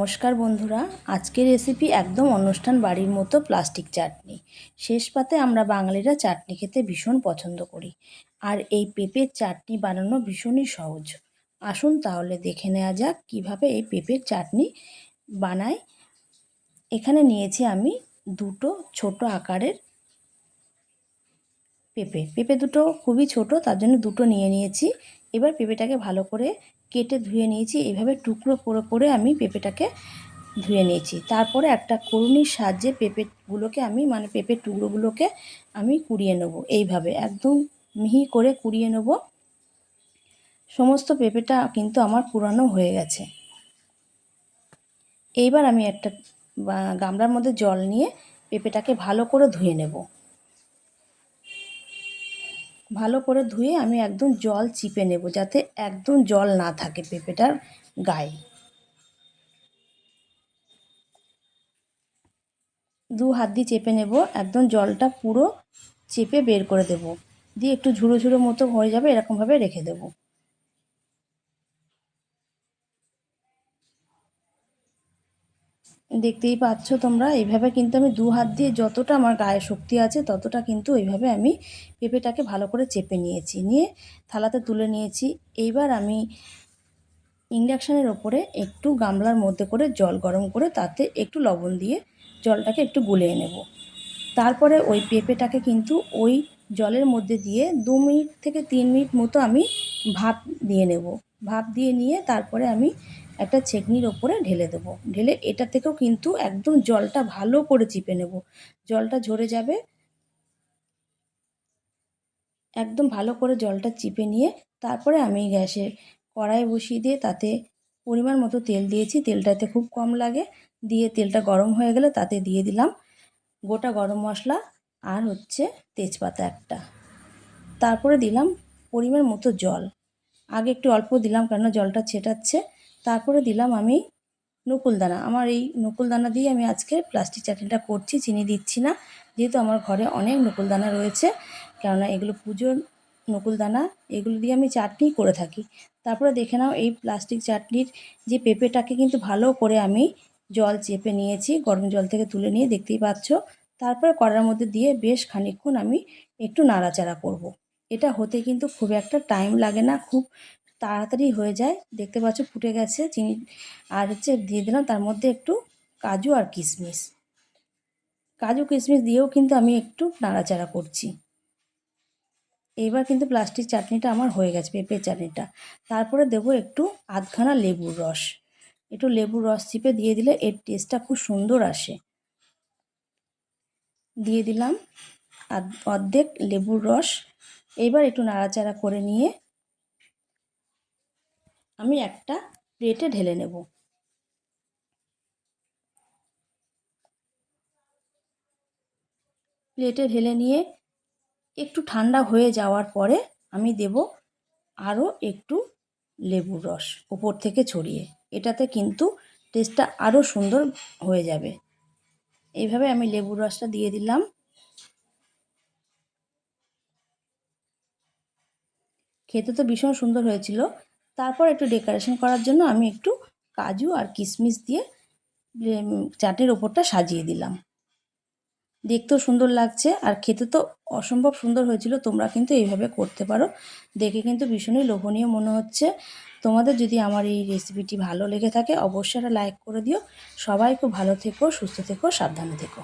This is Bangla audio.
নমস্কার বন্ধুরা। আজকের রেসিপি একদম অনুষ্ঠান বাড়ির মতো প্লাস্টিক চাটনি। শেষ পাতে আমরা বাঙালিরা চাটনি খেতে ভীষণ পছন্দ করি। আর এই পেঁপের চাটনি বানানো ভীষণই সহজ। আসুন তাহলে দেখে নেওয়া যাক কীভাবে এই পেঁপের চাটনি বানাই। এখানে নিয়েছি আমি দুটো ছোট আকারের পেঁপে। পেঁপে দুটো খুবই ছোট, তার জন্য দুটো নিয়ে নিয়েছি। এবার পেঁপেটাকে ভালো করে কেটে ধুয়ে নিয়েছি। এইভাবে টুকরো করে করে আমি পেঁপেটাকে ধুয়ে নিয়েছি। তারপরে একটা করুনির সাহায্যে পেঁপেগুলোকে আমি মানে পেঁপের টুকরোগুলোকে আমি কুড়িয়ে নেব এইভাবে। একদম মিহি করে কুড়িয়ে নেব। সমস্ত পেঁপেটা কিন্তু আমার পুরানো হয়ে গেছে। এইবার আমি একটা গামলার মধ্যে জল নিয়ে পেঁপেটাকে ভালো করে ধুয়ে নেব। ভালো করে ধুয়ে আমি একদম জল চিপে নেব যাতে একদম জল না থাকে পেঁপেটার গায়ে। দু হাত দিয়ে চেপে নেব, একদম জলটা পুরো চেপে বের করে দেব। দিয়ে একটু ঝুড়ো ঝুড়ো মতো হয়ে যাবে, এরকমভাবে রেখে দেবো। দেখতেই পাচ্ছ তোমরা, এইভাবে কিন্তু আমি দু হাত দিয়ে যতটা আমার গায়ে শক্তি আছে, ততটা কিন্তু এইভাবে আমি পেঁপেটাকে ভালো করে চেপে নিয়েছি। নিয়ে থালাতে তুলে নিয়েছি। এইবার আমি ইন্ডাকশানের ওপরে একটু গামলার মধ্যে করে জল গরম করে তাতে একটু লবণ দিয়ে জলটাকে একটু গুলিয়ে নেব। তারপরে ওই পেঁপেটাকে কিন্তু ওই জলের মধ্যে দিয়ে দু মিনিট থেকে তিন মিনিট মতো আমি ভাপ দিয়ে নেব। ভাপ দিয়ে নিয়ে তারপরে আমি একটা ছেঁকনির ওপরে ঢেলে দেবো। ঢেলে এটা থেকেও কিন্তু একদম জলটা ভালো করে চিপে নেব। জলটা ঝরে যাবে। একদম ভালো করে জলটা চিপে নিয়ে তারপরে আমি গ্যাসে কড়াই বসিয়ে দিয়ে তাতে পরিমাণ মতো তেল দিয়েছি। তেলটাতে খুব কম লাগে। দিয়ে তেলটা গরম হয়ে গেলে তাতে দিয়ে দিলাম গোটা গরম মশলা আর হচ্ছে তেজপাতা একটা। তারপরে দিলাম পরিমাণ মতো জল। আগে একটু অল্প দিলাম কেননা জলটা ছেটাচ্ছে। তারপরে দিলাম আমি নকুলদানা। আমার এই নকুলদানা দিয়ে আমি আজকে প্লাস্টিক চাটনিটা করছি, চিনি দিচ্ছি না। যেহেতু আমার ঘরে অনেক নকুলদানা রয়েছে, কেননা এগুলো পুজোর নকুলদানা, এগুলো দিয়ে আমি চাটনি করে থাকি। তারপরে দেখে নাও, এই প্লাস্টিক চাটনির যে পেঁপেটাকে কিন্তু ভালো করে আমি জল চেপে নিয়েছি, গরম জল থেকে তুলে নিয়ে, দেখতেই পাচ্ছ। তারপরে কড়ার মধ্যে দিয়ে বেশ খানিকক্ষণ আমি একটু নাড়াচাড়া করব। এটা হতে কিন্তু খুব একটা টাইম লাগে না, খুব তাড়াতাড়ি হয়ে যায়। দেখতে পাচ্ছ ফুটে গেছে চিনি। আর হচ্ছে দিয়ে দিলাম তার মধ্যে একটু কাজু আর কিশমিশ। কাজু, কিশমিশ দিয়েও কিন্তু আমি একটু নাড়াচাড়া করছি। এইবার কিন্তু প্লাস্টিক চাটনিটা আমার হয়ে গেছে পেঁপের চাটনিটা। তারপরে দেব একটু আধখানা লেবুর রস। একটু লেবুর রস চিপে দিয়ে দিলে এর টেস্টটা খুব সুন্দর আসে। দিয়ে দিলাম অর্ধেক লেবুর রস। এবার একটু নাড়াচাড়া করে নিয়ে আমি একটা প্লেটে ঢেলে নেব। প্লেটে ঢেলে নিয়ে একটু ঠান্ডা হয়ে যাওয়ার পরে আমি দেব আরও একটু লেবুর রস উপর থেকে ছড়িয়ে। এটাতে কিন্তু টেস্টটা আরও সুন্দর হয়ে যাবে। এইভাবে আমি লেবুর রসটা দিয়ে দিলাম। খেতে তো ভীষণ সুন্দর হয়েছিল। তারপর একটু ডেকোরেশন করার জন্য আমি একটু কাজু আর কিশমিশ দিয়ে চাটের ওপরটা সাজিয়ে দিলাম। দেখতেও সুন্দর লাগছে আর খেতে তো অসম্ভব সুন্দর হয়েছিল, তোমরা কিন্তু এইভাবে করতে পারো। দেখে কিন্তু ভীষণই লোভনীয় মনে হচ্ছে। তোমাদের যদি আমার এই রেসিপিটি ভালো লেগে থাকে, অবশ্যই লাইক করে দিও। সবাই খুব ভালো থেকো, সুস্থ থেকো, সাবধানে থেকো।